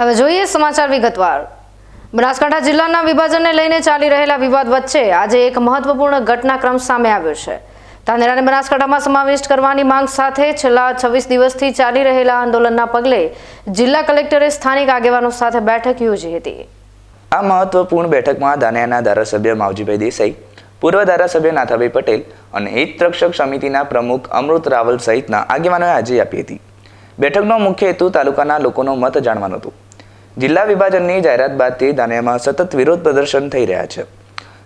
હવે જોઈએ સમાચાર વિગતવાર. બનાસકાંઠા જિલ્લાના વિભાજનને લઈને ચાલી રહેલા વિવાદ વચ્ચે આજે એક મહત્વપૂર્ણ ઘટનાક્રમ સામે આવ્યો છે. ધાનેરાને બનાસકાંઠામાં સમાવિષ્ટ કરવાની માંગ સાથે છેલ્લા છવ્વીસ દિવસથી ચાલી રહેલા આંદોલનના પગલે જિલ્લા કલેક્ટરે સ્થાનિક આગેવાનો સાથે બેઠક યોજી હતી. આ મહત્વપૂર્ણ બેઠકમાં ધાનેરાના ધારાસભ્ય માવજીભાઈ દેસાઈ, પૂર્વ ધારાસભ્ય નાથાભાઈ પટેલ અને હિત રક્ષક સમિતિના પ્રમુખ અમૃત રાવલ સહિતના આગેવાનોએ હાજરી આપી હતી. બેઠકનો મુખ્ય હેતુ તાલુકાના લોકોનો મત જાણવાનો હતો. જિલ્લા વિભાજનની જાહેરાત બાદથી દાનિયામાં સતત વિરોધ પ્રદર્શન થઈ રહ્યા છે.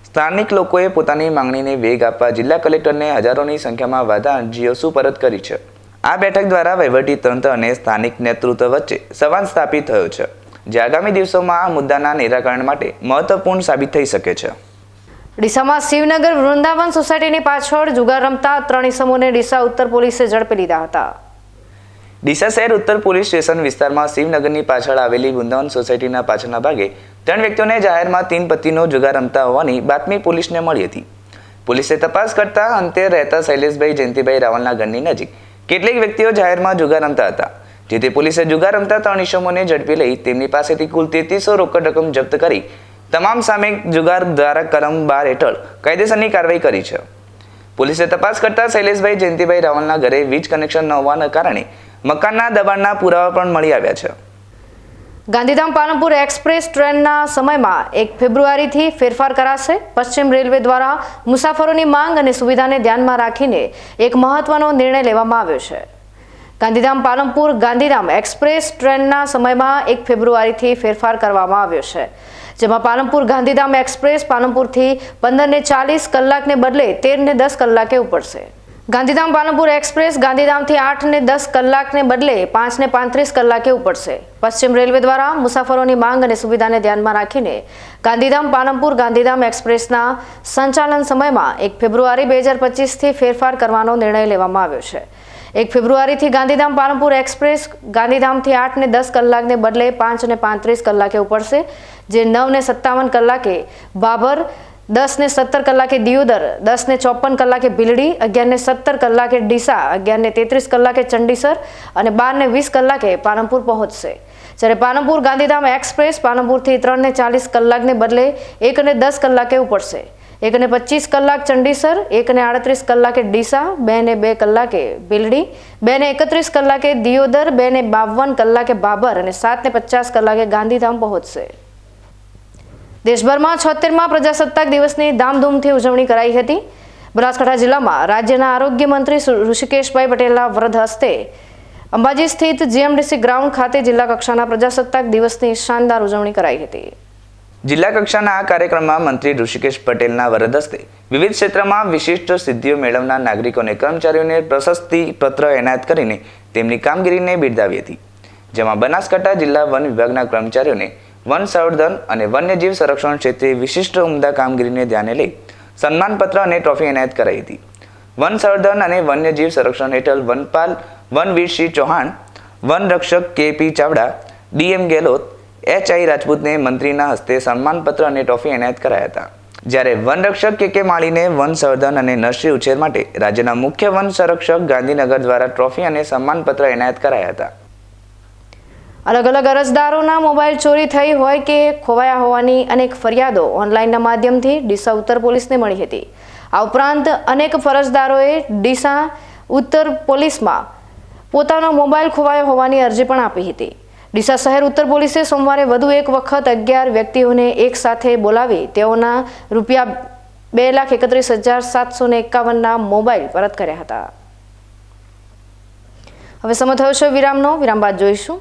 સ્થાનિક લોકોએ પોતાની માંગણીને વેગ આપવા જિલ્લા કલેક્ટરને હજારોની સંખ્યામાં વાધા અરજીઓ સુપરત કરી છે. આ બેઠક દ્વારા વહીવટી તંત્ર અને સ્થાનિક નેતૃત્વ વચ્ચે સંવાદ સ્થાપિત થયો છે. જે આગામી દિવસોમાં આ મુદ્દાના નિરાકરણ માટે મહત્વપૂર્ણ સાબિત થઈ શકે છે. ડીસામાં શિવનગર વૃંદાવન સોસાયટીની પાછળ જુગાર રમતા ત્રણ ઇસમોને ડીસા ઉત્તર પોલીસે ઝડપી લીધા હતા. ડીસા શહેર ઉત્તર પોલીસ સ્ટેશન વિસ્તારમાં શિવનગરની પાછળ આવેલી વૃંદાવન સોસાયટીના પાછળના ભાગે ત્રણ વ્યક્તિઓને જાહેરમાં તીન પત્તીનો જુગાર રમતા હોવાની બાતમી પોલીસને મળી હતી. પોલીસે તપાસ કરતા અંતે રહેતા શૈલેષભાઈ જયંતિભાઈ રાવલના ઘરની નજીક કેટલીક વ્યક્તિઓ જાહેરમાં જુગાર રમતા હતા. જેથી પોલીસે જુગાર રમતા ત્રણ ઇસમોને ઝડપી લઈ તેમની પાસેથી કુલ તેત્રીસો રોકડ રકમ જપ્ત કરી તમામ સામે જુગાર ધારા કલમ બાર હેઠળ કાયદેસરની કાર્યવાહી કરી છે. પોલીસે તપાસ કરતા શૈલેષભાઈ જયંતિભાઈ રાવલના ઘરે વીજ કનેક્શન ન હોવાના કારણે મકાનના દબાણના પુરાવા પણ મળી આવ્યા છે. ગાંધીધામ પાલનપુર એક્સપ્રેસ ટ્રેનના સમયમાં એક ફેબ્રુઆરીથી ફેરફાર કરાશે. પશ્ચિમ રેલવે દ્વારા મુસાફરોની માંગ અને સુવિધાને ધ્યાનમાં રાખીને એક મહત્વનો નિર્ણય લેવામાં આવ્યો છે. ગાંધીધામ પાલનપુર ગાંધીધામ એક્સપ્રેસ ટ્રેનના સમયમાં એક ફેબ્રુઆરીથી ફેરફાર કરવામાં આવ્યો છે. જેમાં પાલનપુર ગાંધીધામ એક્સપ્રેસ પાલનપુરથી પંદરને ચાલીસ કલાકને બદલે તેરને દસ કલાકે ઉપડશે. ગાંધીધામ પાલનપુર એક્સપ્રેસ ગાંધીધામથી આઠ ને દસ કલાકને બદલે પાંચ ને પાંત્રીસ કલાકે ઉપડશે. પશ્ચિમ રેલવે દ્વારા મુસાફરોની માંગ અને સુવિધાને ધ્યાનમાં રાખીને ગાંધીધામ પાલનપુર ગાંધીધામ એક્સપ્રેસના સંચાલન સમયમાં એક ફેબ્રુઆરી બે હજાર પચીસથી ફેરફાર કરવાનો નિર્ણય લેવામાં આવ્યો છે. એક ફેબ્રુઆરીથી ગાંધીધામ પાલનપુર એક્સપ્રેસ ગાંધીધામથી આઠ ને દસ કલાકને બદલે પાંચ ને પાંત્રીસ કલાકે ઉપડશે, જે નવ ને સત્તાવન કલાકે બાબર દસ ને સત્તર કલાકે દિયોદર દસ ને ચોપન કલાકે ભીલડી અગિયાર ને સત્તર કલાકે ડીસા અગિયાર ને તેત્રીસ કલાકે ચંડીસર અને બાર ને વીસ કલાકે પાલનપુર પહોંચશે. જ્યારે પાલનપુર ગાંધીધામ એક્સપ્રેસ પાલનપુરથી ત્રણ ને ચાલીસ કલાકને બદલે એક ને દસ કલાકે ઉપડશે. એક ને પચીસ કલાક ચંડીસર એક ને આડત્રીસ કલાકે ડીસા બે ને બે કલાકે ભીલડી બે ને એકત્રીસ કલાકે દિયોદર બે ને બાવન કલાકે બાબર અને સાત ને પચાસ કલાકે ગાંધીધામ પહોંચશે. દેશભરમાં છોતેરમાં પ્રજાસત્તાક દિવસની ધામધૂમથી ઉજવણી કરાઈ હતી. બનાસકાંઠા જિલ્લામાં રાજ્યના આરોગ્ય મંત્રી ઋષિકેશભાઈ પટેલના વરદ હસ્તે અંબાજી સ્થિત જીએમડીસી ગ્રાઉન્ડ ખાતે જિલ્લા કક્ષાના પ્રજાસત્તાક દિવસની શાનદાર ઉજવણી કરાઈ હતી. જિલ્લા કક્ષાના આ કાર્યક્રમમાં મંત્રી ઋષિકેશ પટેલના વરદ હસ્તે વિવિધ ક્ષેત્રમાં વિશિષ્ટ સિદ્ધિઓ મેળવનાર નાગરિકોને કર્મચારીઓને પ્રશસ્તિ પત્ર એનાયત કરીને તેમની કામગીરીને બિરદાવી હતી. જેમાં બનાસકાંઠા જિલ્લા વન વિભાગના કર્મચારીઓને વન સંવર્ધન અને વન્યજીવ સંરક્ષણ ક્ષેત્રે વિશિષ્ટ ઉમદા કામગીરીને ધ્યાને લઈ સન્માનપત્ર અને ટ્રોફી એનાયત કરાઈ હતી. વન સંવર્ધન અને વન્યજીવ સંરક્ષણ હેઠળ વનપાલ વનવીરસિંહ ચૌહાણ, વન રક્ષક K P Chavda DM Gehlot, H I રાજપૂતને મંત્રીના હસ્તે સન્માનપત્ર અને ટ્રોફી એનાયત કરાયા હતા. જ્યારે વનરક્ષક કે કે માળીને વન સંવર્ધન અને નર્સરી ઉછેર માટે રાજ્યના મુખ્ય વન સંરક્ષક ગાંધીનગર દ્વારા ટ્રોફી અને સન્માનપત્ર એનાયત કરાયા હતા. અલગ અલગ અરજદારોના મોબાઈલ ચોરી થઈ હોય કે ખોવાયા હોવાની અનેક ફરિયાદો ઓનલાઈનના માધ્યમથી ડીસા ઉત્તર પોલીસને મળી હતી. આ ઉપરાંત અનેક ફરજદારોએ ડીસા ઉત્તર પોલીસમાં પોતાનો મોબાઈલ ખોવાયો હોવાની અરજી પણ આપી હતી. ડીસા શહેર ઉત્તર પોલીસે સોમવારે વધુ એક વખત અગિયાર વ્યક્તિઓને એક સાથે બોલાવી તેઓના રૂપિયા બે લાખ એકત્રીસ હજાર સાતસો ને એકાવનના મોબાઈલ પરત કર્યા હતા. હવે સમય થયો છે વિરામનો. વિરામ બાદ જોઈશું.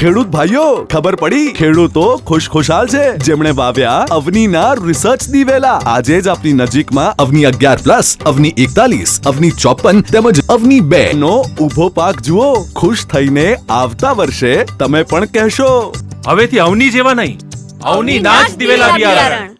ખેડૂત ભાઈઓ ખબર પડી? ખેડૂતો ખુશખુશાલ છે. જેમણે વાવ્યા અવનીના રિસર્ચ દિવેલા. આજે જ આપની નજીકમાં અવની અગિયાર પ્લસ અવની એકતાલીસ અવની ચોપન તેમજ અવની બે નો ઊભો પાક જુઓ. ખુશ થઈને આવતા વર્ષે તમે પણ કહેશો. હવેથી અવની જેવા નહીં. અવની નાચ દિવેલા બિયારણ.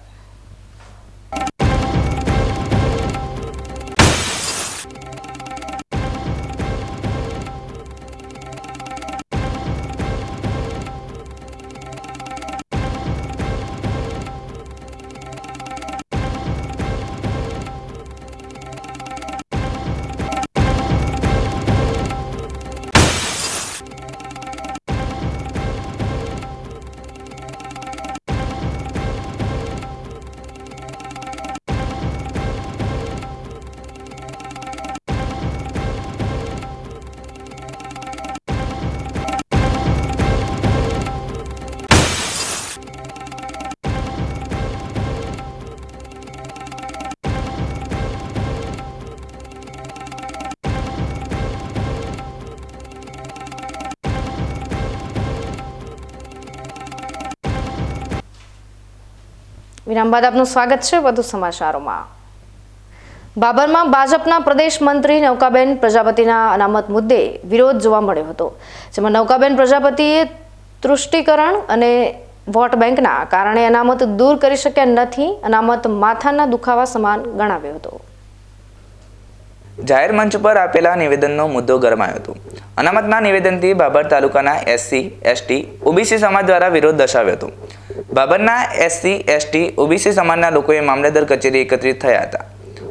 વિરામ બાદ આપનું સ્વાગત છે વધુ સમાચારોમાં. બાબરમાં ભાજપના પ્રદેશ મંત્રી નૌકાબેન પ્રજાપતિના અનામત મુદ્દે વિરોધ જોવા મળ્યો હતો, જેમાં નૌકાબેન પ્રજાપતિએ તૃષ્ટિકરણ અને વોટ બેંકના કારણે અનામત દૂર કરી શક્યા નથી, અનામત માથાના દુખાવા સમાન ગણાવ્યો હતો. જાહેર મંચ પર આપેલા નિવેદનનો મુદ્દો ગરમાયો હતો. અનામતના નિવેદનથી બાબર તાલુકાના એસસી, એસટી, ઓબીસી સમાજ દ્વારા વિરોધ દર્શાવ્યો હતો. બાબરના એસસી એસટી ઓબીસી સમાજના લોકોએ મામલેદાર કચેરી એકત્રિત થયા હતા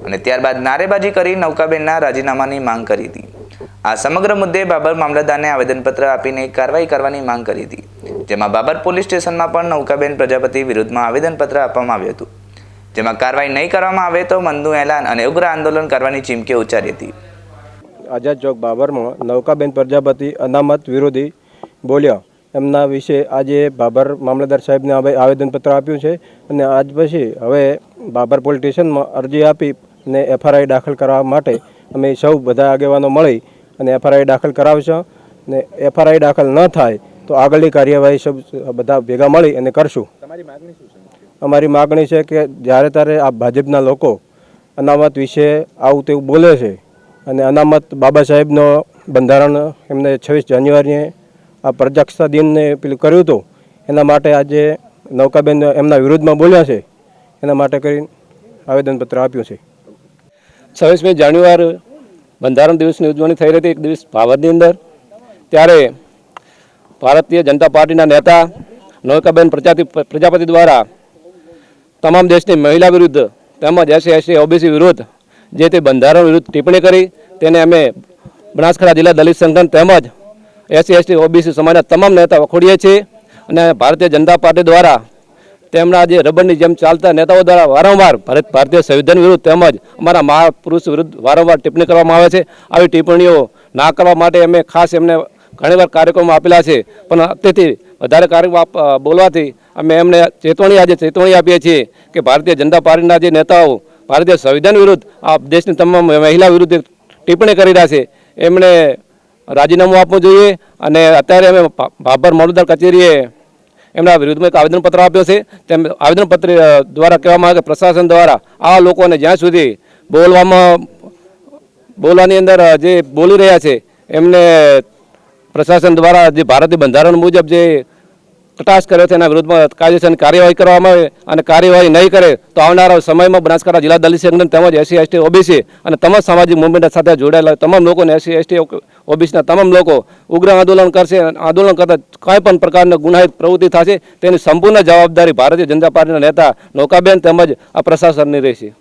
અને ત્યારબાદ નારેબાજી કરી નૌકાબેનના રાજીનામાની માંગ કરી હતી. આ સમગ્ર મુદ્દે બાબર મામલતદારને આવેદનપત્ર આપીને કાર્યવાહી કરવાની માંગ કરી હતી. જેમાં બાબર પોલીસ સ્ટેશનમાં પણ નૌકાબેન પ્રજાપતિ વિરુદ્ધમાં આવેદનપત્ર આપવામાં આવ્યું હતું. જેમાં કાર્યવાહી નહીં કરવામાં આવે તો મનનું એલાન અને ઉગ્ર આંદોલન કરવાની ચીમકી ઉચ્ચારી હતી. આઝાદ ચોક બાબરમાં નૌકાબેન પ્રજાપતિ અનામત વિરોધી બોલ્યા. એમના વિશે આજે બાબર મામલતદાર સાહેબને હવે આવેદનપત્ર આપ્યું છે અને આજ પછી હવે બાબર પોલીસ સ્ટેશનમાં અરજી આપી અને એફઆરઆઈ દાખલ કરવા માટે અમે સૌ બધા આગેવાનો મળી અને એફઆરઆઈ દાખલ કરાવશું. અને એફઆરઆઈ દાખલ ન થાય તો આગળની કાર્યવાહી સૌ બધા ભેગા મળી અને કરશું. અમારી માગણી છે કે જ્યારે ત્યારે આ ભાજપના લોકો અનામત વિશે આવું તેવું બોલે છે અને અનામત બાબા સાહેબનો બંધારણ એમને છવ્વીસ જાન્યુઆરીએ આ પ્રજાક્ષા દિનને પેલું કર્યું હતું, એના માટે આજે નૌકાબેન એમના વિરુદ્ધમાં બોલ્યા છે. એના માટે કરી આવેદનપત્ર આપ્યું છે. છવ્વીસમી જાન્યુઆરી બંધારણ દિવસની ઉજવણી થઈ રહી હતી. એક દિવસ ભાવરની અંદર ત્યારે ભારતીય જનતા પાર્ટીના નેતા નૌકાબેન પ્રજાતિ પ્રજાપતિ દ્વારા તમામ દેશની મહિલા વિરુદ્ધ તેમજ એસી એસી ઓબીસી વિરુદ્ધ જે તે બંધારણ વિરુદ્ધ ટિપ્પણી કરી, તેને અમે બનાસકાંઠા જિલ્લા દલિત સંગઠન તેમજ એસસી, એસટી, ઓબીસી સમાજના તમામ નેતા વખોડીએ છીએ અને ભારતીય જનતા પાર્ટી દ્વારા તેમના જે રબરની જેમ ચાલતા નેતાઓ દ્વારા વારંવાર ભારત, ભારતીય સંવિધાન વિરુદ્ધ તેમજ અમારા મહાપુરુષ વિરુદ્ધ વારંવાર ટિપ્પણી કરવામાં આવે છે. આવી ટિપ્પણીઓ ના કરવા માટે અમે ખાસ એમને ઘણીવાર કાર્યક્રમો આપેલા છે. પણ અત્યારથી વધારે કાર્યક્રમ બોલવાથી અમે એમને ચેતવણી, આજે ચેતવણી આપીએ છીએ કે ભારતીય જનતા પાર્ટીના જે નેતાઓ ભારતીય સંવિધાન વિરુદ્ધ આ દેશની તમામ મહિલા વિરુદ્ધ ટિપ્પણી કરી રહ્યા છે. એમણે રાજીનામું આપવું જોઈએ અને અત્યારે અમે ભાભર મામલતદાર કચેરીએ એમના વિરુદ્ધમાં એક આવેદનપત્ર આપ્યો છે. તેમ આવેદનપત્ર દ્વારા કહેવામાં આવે કે પ્રશાસન દ્વારા આ લોકોને જ્યાં સુધી બોલવામાં બોલવાની અંદર જે બોલી રહ્યા છે, એમને પ્રશાસન દ્વારા જે ભારતીય બંધારણ મુજબ જે કટાશ કર્યો છે, એના વિરુદ્ધમાં કાયદેસરની કાર્યવાહી કરવામાં આવે અને કાર્યવાહી નહીં કરે, તો આવનારા સમયમાં બનાસકાંઠા જિલ્લા દલિત સંગઠન તેમજ એસસી, એસટી, ઓબીસી અને તમામ સામાજિક મુવમેન્ટ સાથે જોડાયેલા તમામ લોકોને એસસી, એસટી, ઓબીસીના તમામ લોકો ઉગ્ર આંદોલન કરશે આંદોલન કરતા કોઈ પણ પ્રકારની ગુનાહિત પ્રવૃત્તિ થશે, તેની સંપૂર્ણ જવાબદારી ભારતીય જનતા પાર્ટીના નેતા નૌકાબેન તેમજ આ પ્રશાસનની રહેશે.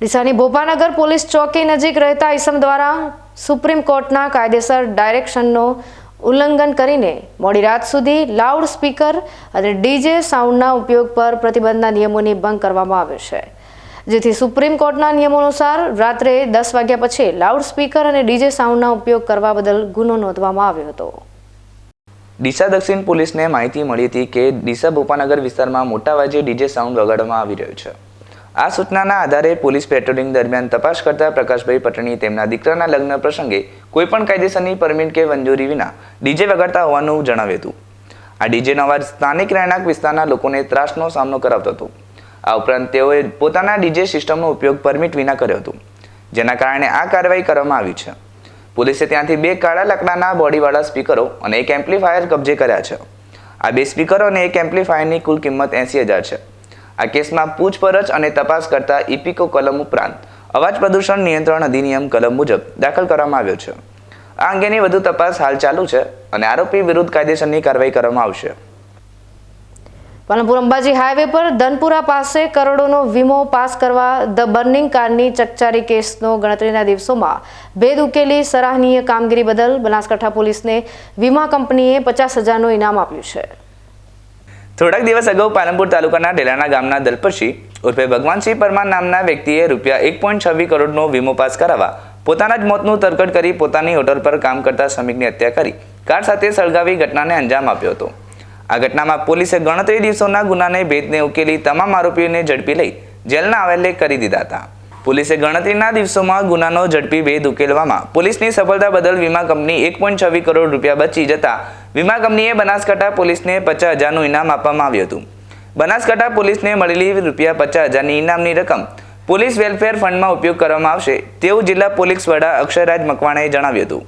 ડીસાની ભોપાનગર પોલીસ ચોકી નજીક રહેતા ઈસમ દ્વારા સુપ્રીમ કોર્ટના કાયદેસર ડાયરેક્શનનો ઉલ્લંઘન કરીને મોડી રાત સુધી લાઉડ સ્પીકર અને ડીજે સાઉન્ડના ઉપયોગ પર પ્રતિબંધના નિયમોની ભંગ કરવામાં આવ્યો છે. જેથી સુપ્રીમ કોર્ટના નિયમો અનુસાર રાત્રે દસ વાગ્યા પછી લાઉડ સ્પીકર અને ડીજે સાઉન્ડના ઉપયોગ કરવા બદલ ગુનો નોંધવામાં આવ્યો હતો. ડીસા દક્ષિણ પોલીસને માહિતી મળી હતી કે ડીસા ભોપાનગર વિસ્તારમાં મોટા વાજે ડીજે સાઉન્ડ વગાડવામાં આવી રહ્યો છે. આ સૂચનાના આધારે પોલીસ પેટ્રોલિંગ દરમિયાન તપાસ કરતા પ્રકાશભાઈ પટણી તેમના દીકરાના લગ્ન પ્રસંગે કોઈપણ કાયદેસરની પરમિટ કે મંજૂરી વિના ડીજે વગાડતા હોવાનું જણાવ્યું હતું. આ ડીજેનો અવાજ સ્થાનિક રહેણાંક વિસ્તારના લોકોને ત્રાસનો સામનો કરાવતો હતો. આ ઉપરાંત તેઓએ પોતાના ડીજે સિસ્ટમનો ઉપયોગ પરમિટ વિના કર્યો હતો, જેના કારણે આ કાર્યવાહી કરવામાં આવી છે. પોલીસે ત્યાંથી બે કાળા લાકડાના બોડીવાળા સ્પીકરો અને એક એમ્પ્લીફાયર કબજે કર્યા છે. આ બે સ્પીકરો અને એક એમ્પ્લીફાયરની કુલ કિંમત એંસી હજાર છે. આ કેસમાં પૂછપરછ અને તપાસ કરતા ઇપિકો કલમ ઉપરાંત અવાજ પ્રદૂષણ નિયંત્રણ અધિનિયમ કલમ મુજબ દાખલ કરવામાં આવ્યો છે. આ અંગેની વધુ તપાસ હાલ ચાલુ છે અને આરોપી વિરુદ્ધ કાયદેસરની કાર્યવાહી કરવામાં આવશે. પાલનપુર અંબાજી હાઈવે પર ધનપુરા પાસે કરોડોનો વીમો પાસ કરવા ધ બર્નિંગ કારની ચકચારી કેસનો ગણતરીના દિવસોમાં ભેદ ઉકેલી સરાહનીય કામગીરી બદલ બનાસકાંઠા પોલીસને વીમા કંપનીએ પચાસ હજારનું ઇનામ આપ્યું છે. થોડાક દિવસ અગાઉ પાલનપુર તાલુકાના ડેલાના ગામના દલપરસિંહ ઉર્ફે ભગવાનસિંહ પરમાર નામના વ્યક્તિએ રૂપિયા એક પોઈન્ટ છવ્વીસ કરોડનો વીમો પાસ કરાવવા પોતાના જ મોતનું તરકટ કરી પોતાની હોટલ પર કામ કરતા શ્રમિકની હત્યા કરી કાર સાથે સળગાવી ઘટનાને અંજામ આપ્યો હતો. આ ઘટનામાં પોલીસે ગણતરી દિવસોના ગુનાને, ભેદને ઉકેલી તમામ આરોપીઓને ઝડપી લઈ જેલના હવાલે કરી દીધા હતા. પોલીસે ગણતરીના દિવસોમાં ગુનાનો ઝડપી ભેદ ઉકેલવામાં પોલીસની સફળતા બદલ વીમા કંપની એક પોઈન્ટ છવ્વીસ કરોડ રૂપિયા બચી જતા વીમા કંપનીએ બનાસકાંઠા પોલીસને પચાસ હજારનું ઇનામ આપવામાં આવ્યું હતું. બનાસકાંઠા પોલીસને મળેલી રૂપિયા પચાસ હજારની ઇનામની રકમ પોલીસ વેલફેર ફંડમાં ઉપયોગ કરવામાં આવશે તેવું જિલ્લા પોલીસ વડા અક્ષયરાજ મકવાણાએ જણાવ્યું હતું.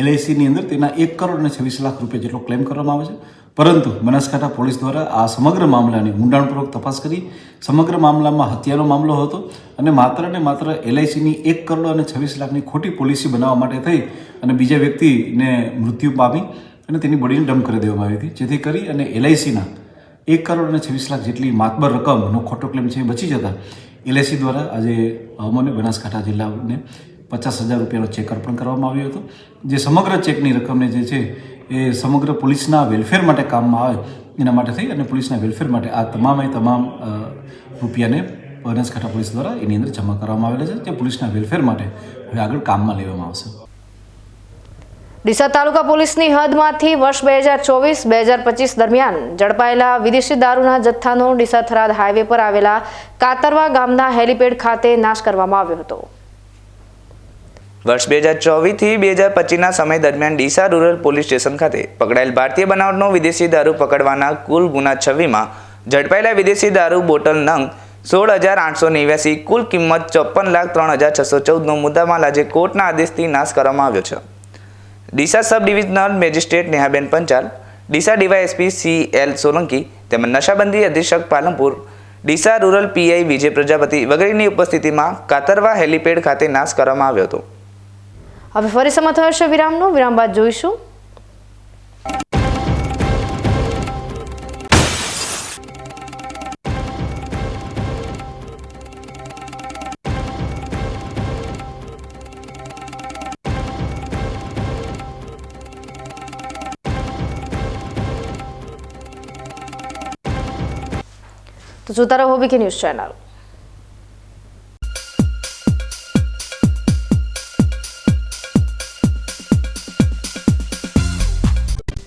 એલઆઈસીની અંદર તેના એક કરોડ અને છવ્વીસ લાખ રૂપિયા જેટલો ક્લેમ કરવામાં આવે છે. પરંતુ બનાસકાંઠા પોલીસ દ્વારા આ સમગ્ર મામલાની ઊંડાણપૂર્વક તપાસ કરી સમગ્ર મામલામાં હત્યાનો મામલો હતો અને માત્ર ને માત્ર એલઆઈસીની એક કરોડ અને છવ્વીસ લાખની ખોટી પોલિસી બનાવવા માટે થઈ અને બીજા વ્યક્તિને મૃત્યુ પામી અને તેની બોડીને ડમ્પ કરી દેવામાં આવી હતી. જેથી કરી અને એલઆઈસીના એક કરોડ અને છવ્વીસ લાખ જેટલી માતબર રકમનો ખોટો ક્લેમ છે બચી જતા એલઆઈસી દ્વારા આજે અમોને બનાસકાંઠા જિલ્લાને પચાસ હજાર રૂપિયાનો ચેક અર્પણ કરવામાં આવ્યો હતો. જે સમગ્ર ચેકની રકમને જે છે એ સમગ્ર પોલીસના વેલફેર માટે કામમાં આવે એના માટે થઈ અને પોલીસના વેલફેર માટે આ તમામે તમામ રૂપિયાને બનાસકાંઠા પોલીસ દ્વારા એની અંદર જમા કરવામાં આવેલા છે તે પોલીસના વેલફેર માટે હવે આગળ કામમાં લેવામાં આવશે. ડીસા તાલુકા પોલીસની હદમાંથી વર્ષ બે હજાર ચોવીસ, બે હજાર પચીસ દરમિયાન ઝડપાયેલા વિદેશી દારૂના જથ્થાનો ડીસા થરાદ હાઈવે પર આવેલા કાતરવા ગામના હેલીપેડ ખાતે નાશ કરવામાં આવ્યો હતો. વર્ષ બે હજાર ચોવીસથી બે હજાર પચીસના સમય દરમિયાન ડીસા રૂરલ પોલીસ સ્ટેશન ખાતે પકડાયેલ ભારતીય બનાવટનો વિદેશી દારૂ પકડવાના કુલ ગુના છવ્વીમાં ઝડપાયેલા વિદેશી દારૂ બોટલ નંગ સોળ હજાર આઠસો નેવ્યાસી, કુલ કિંમત ચોપન લાખ ત્રણ હજાર છસો ચૌદનો મુદ્દામાલ આજે કોર્ટના આદેશથી નાશ કરવામાં આવ્યો છે. Deesa sub divisional magistrate Nehaben Panchal, Deesa DYSP C L Solanki તેમજ નશાબંધી અધિક્ષક પાલનપુર, ડીસા રૂરલ પીઆઈ વિજય પ્રજાપતિ વગેરેની ઉપસ્થિતિમાં કાતરવા હેલીપેડ ખાતે નાશ કરવામાં આવ્યો હતો. હવે ફરી સમય થયો છે વિરામનો વિરામ બાદ જોઈશું તો જોતા રહો બીકે ન્યૂઝ ચેનલ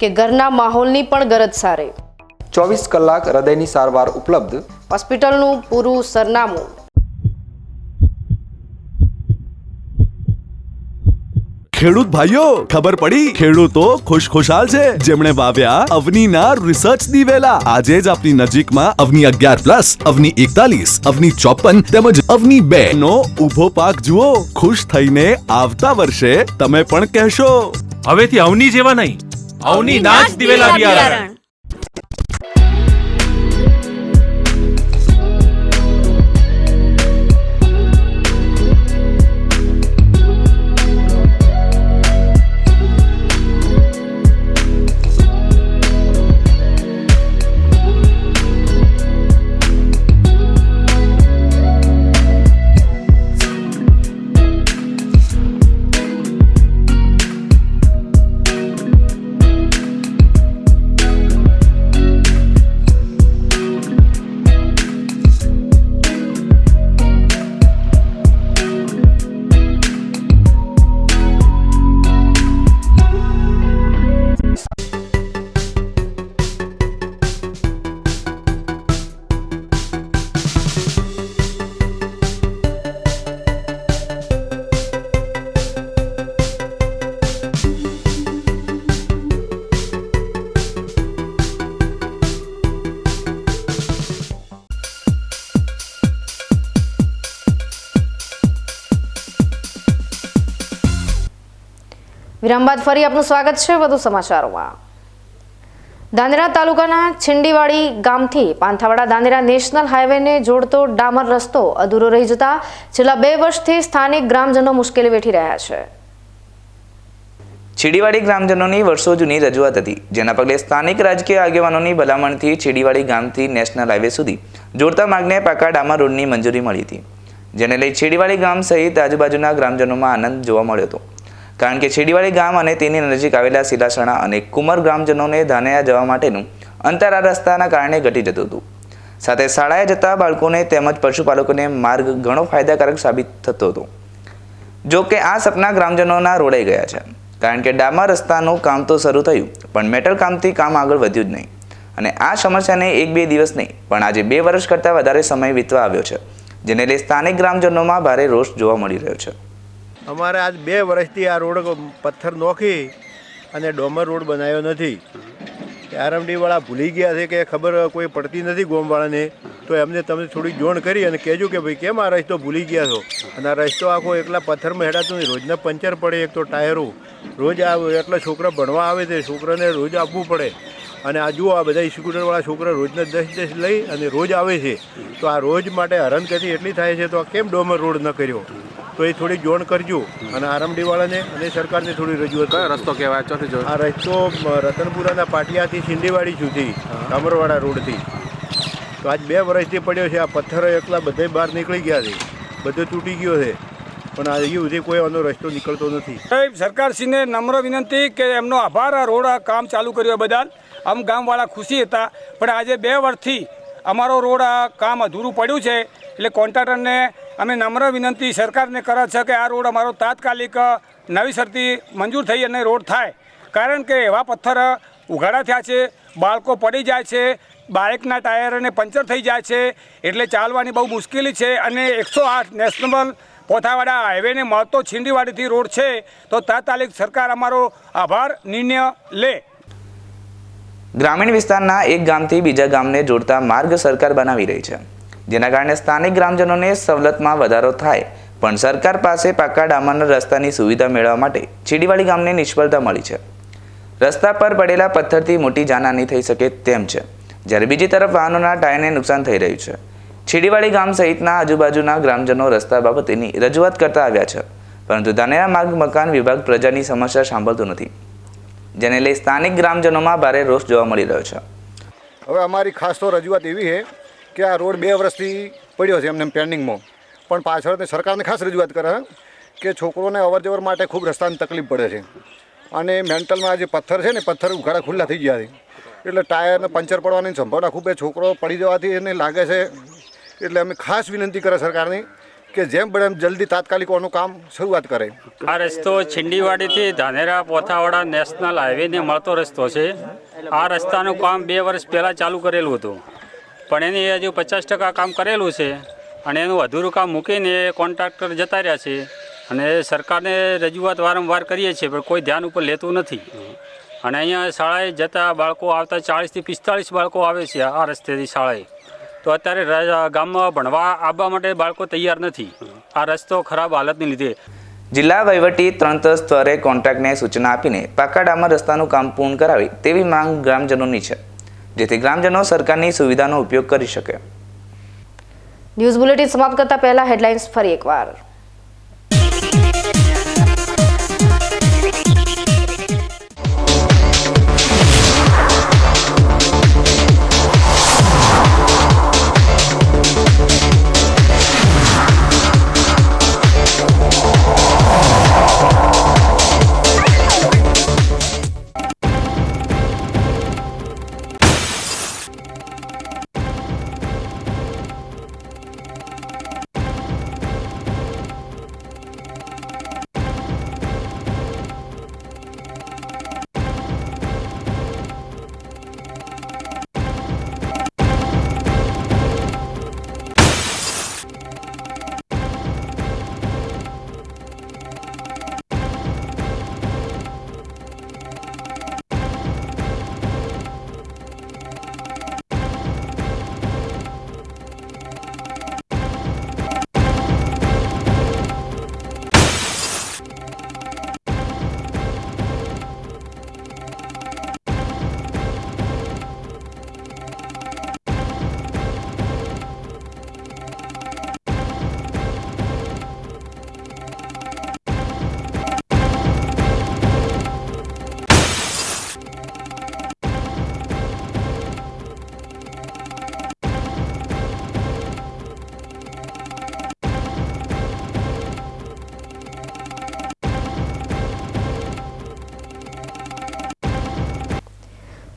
કે ઘરના માહોલની પણ ગરજ સારે. ચોવીસ કલાક હૃદયની સારવાર ઉપલબ્ધ. હોસ્પિટલનું પૂરું સરનામું. ખેડૂત ભાઈઓ ખબર પડી? ખેડૂતો ખુશખુશાલ છે. જેમણે વાવ્યા અવનીના રિસર્ચ દિવેલા. આજે જ આપની નજીકમાં અવની અગિયાર પ્લસ અવની એકતાલીસ અવની ચોપન તેમજ અવની બે. નો ઊભો પાક જુઓ. ખુશ થઈને આવતા વર્ષે તમે પણ કહેશો. હવેથી અવની જેવા નહીં. અવની નાચ દિવેલા બિયારણ. વિરામ બાદ ફરી આપનું સ્વાગત છે વધુ સમાચારોમાં. દાંદેરા તાલુકાના છિંડીવાડી ગામથી પાંથાવાડા દાંદેરા નેશનલ હાઈવેને જોડતો ડામર રસ્તો અધૂરો રહી જતા છેલ્લા બે વર્ષથી સ્થાનિક ગ્રામજનો મુશ્કેલી વેઠી રહ્યા છે. છીડીવાડી ગ્રામજનોની વર્ષો જૂની રજૂઆત હતી, જેના પગલે સ્થાનિક રાજકીય આગેવાનોની ભલામણથી છીડીવાડી ગામથી નેશનલ હાઈવે સુધી જોડતા માર્ગને પાકા ડામર રોડની મંજૂરી મળી હતી. જેને લઈ છીડીવાડી ગામ સહિત આજુબાજુના ગ્રામજનોમાં આનંદ જોવા મળ્યો હતો. કારણ કે છેડીવાડી ગામ અને તેની નજીક આવેલા સિલાસણા અને કુમર ગ્રામજનોને ધાનેરા જવા માટેનું અંતર આ રસ્તાના કારણે ઘટી જતું હતું. સાથે શાળાએ જતા બાળકોને તેમજ પશુપાલકોને માર્ગ ઘણો ફાયદાકારક સાબિત થતો હતો. જો કે આ સપના ગ્રામજનોના રોડાઈ ગયા છે. કારણ કે ડામા રસ્તાનું કામ તો શરૂ થયું, પણ મેટલ કામથી કામ આગળ વધ્યું જ નહીં. અને આ સમસ્યાને એક બે દિવસ નહીં, પણ આજે બે વર્ષ કરતાં વધારે સમય વીતવા આવ્યો છે, જેને લઈ સ્થાનિક ગ્રામજનોમાં ભારે રોષ જોવા મળી રહ્યો છે. અમારે આજ બે વર્ષથી આ રોડ પથ્થર નોખી અને ડોમર રોડ બનાવ્યો નથી. આરએમડીવાળા ભૂલી ગયા છે કે ખબર કોઈ પડતી નથી ગોમવાળાને. તો એમને તમે થોડી જોણ કરી અને કહેજો કે ભાઈ, કેમ આ રસ્તો ભૂલી ગયા છો? અને આ રસ્તો આખો એકલા પથ્થરમાં હેડાતો નહીં રોજના પંચર પડે એક તો ટાયરો. રોજ આ એટલા છોકરા ભણવા આવે છે. છોકરાને રોજ આપવું પડે. અને આ જુઓ આ બધા સ્કૂટરવાળા છોકરા રોજના દસ દસ લઈ અને રોજ આવે છે. તો આ રોજ માટે હરણગતિ એટલી થાય છે તો આ કેમ ડોમર રોડ ન કર્યો? તો એ થોડી જોણ કરજો અને આરએમડીવાળાને અને સરકારને થોડી રજૂઆત કયો રસ્તો કહેવાય? ચોથી જો આ રસ્તો રતનપુરાના પાટિયાથી સિંડીવાડી સુધી કામરવાડા રોડથી. તો આજ બે વર્ષથી પડ્યો છે આ પથ્થરો એકલા બધે બહાર નીકળી ગયા છે. બધો તૂટી ગયો છે. પણ આ હજી સુધી કોઈ આનો રસ્તો નીકળતો નથી. સરકારશ્રીને નમ્ર વિનંતી કે એમનો આભાર આ રોડ આ કામ ચાલુ કર્યું બધા બદલ આમ ગામવાળા ખુશી હતા. પણ આજે બે વર્ષથી અમારો રોડ આ કામ અધૂરું પડ્યું છે. એટલે કોન્ટ્રાક્ટરને અમે નમ્ર વિનંતી સરકારને કરે છે કે આ રોડ અમારો તાત્કાલિક નવીસરથી મંજૂર થઈ અને રોડ થાય. કારણ કે એવા પથ્થર ઉઘાડા થયા છે, બાળકો પડી જાય છે, બાઇકના ટાયરને પંચર થઈ જાય છે. એટલે ચાલવાની બહુ મુશ્કેલી છે અને એકસો આઠ નેશનલ પોથાવાડા હાઈવેને મળતો છીંડીવાડીથી રોડ છે. તો તાત્કાલિક સરકાર અમારો આભાર નિર્ણય લે. ગ્રામીણ વિસ્તારના એક ગામથી બીજા ગામને જોડતા માર્ગ સરકાર બનાવી રહી છે. જેના કારણે સ્થાનિક ગ્રામજનોને સવલતમાં વધારો થાય. પણ સરકાર પાસે પાકા ડામરના રસ્તાની સુવિધા મેળવવા માટે ચીડીવાડી ગામને નિષ્ફળતા મળી છે. રસ્તા પર પડેલા પથ્થરથી મોટી જાનહાની થઈ શકે તેમ છે. જ્યારે બીજી તરફ વાહનોના ટાયરને નુકસાન થઈ રહ્યું છે. છીડીવાડી ગામ સહિતના આજુબાજુના ગ્રામજનો રસ્તા બાબતેની રજૂઆત કરતા આવ્યા છે. પરંતુ ધાનેરા માર્ગ મકાન વિભાગ પ્રજાની સમસ્યા સાંભળતું નથી. જેને લઈ સ્થાનિક ગ્રામજનોમાં ભારે રોષ જોવા મળી રહ્યો છે. હવે અમારી ખાસ તો રજૂઆત એવી છે કે આ રોડ બે વર્ષથી પડ્યો છે એમને પેન્ડિંગમાં. પણ પાછળ સરકારને ખાસ રજૂઆત કરે કે છોકરોને અવર માટે ખૂબ રસ્તાની તકલીફ પડે છે. અને મેન્ટલમાં જે પથ્થર છે ને, પથ્થર ઉઘાડા ખુલ્લા થઈ ગયા છે. એટલે ટાયરને પંચર પડવાની સંભાવના ખૂબ છોકરો પડી જવાથી એને લાગે છે. એટલે અમે ખાસ વિનંતી કરે સરકારની કે જેમ બને એમ જલ્દી તાત્કાલિક આનું કામ શરૂઆત કરે. આ રસ્તો છિંડીવાડીથી ધાનેરા પોથાવાડા નેશનલ હાઈવેને મળતો રસ્તો છે. આ રસ્તાનું કામ બે વર્ષ પહેલાં ચાલુ કરેલું હતું. પણ એની હજુ પચાસ ટકા કામ કરેલું છે અને એનું અધૂરું કામ મૂકીને કોન્ટ્રાક્ટર જતા રહ્યા છે. અને સરકારને રજૂઆત વારંવાર કરીએ છીએ, પણ કોઈ ધ્યાન ઉપર લેતું નથી. અને અહીંયા શાળાએ જતા બાળકો આવતા ચાળીસથી પિસ્તાળીસ બાળકો આવે છે આ રસ્તેથી શાળાએ. તો અત્યારે રા- ગામમાં ભણવા આવવા માટે બાળકો તૈયાર નથી. આ રસ્તો ખરાબ હાલતને લીધે. જિલ્લા વહીવટી તંત્ર સ્તરે કોન્ટ્રાક્ટને સૂચના આપીને પાકા ડામર રસ્તાનું કામ પૂર્ણ કરાવે તેવી માંગ ગ્રામજનોની છે જેથી ગ્રામજનો સરકારની સુવિધાનો ઉપયોગ કરી શકે. ન્યૂઝ બુલેટિન સમાપ્ત કરતા પહેલા હેડલાઇન્સ ફરી એકવાર.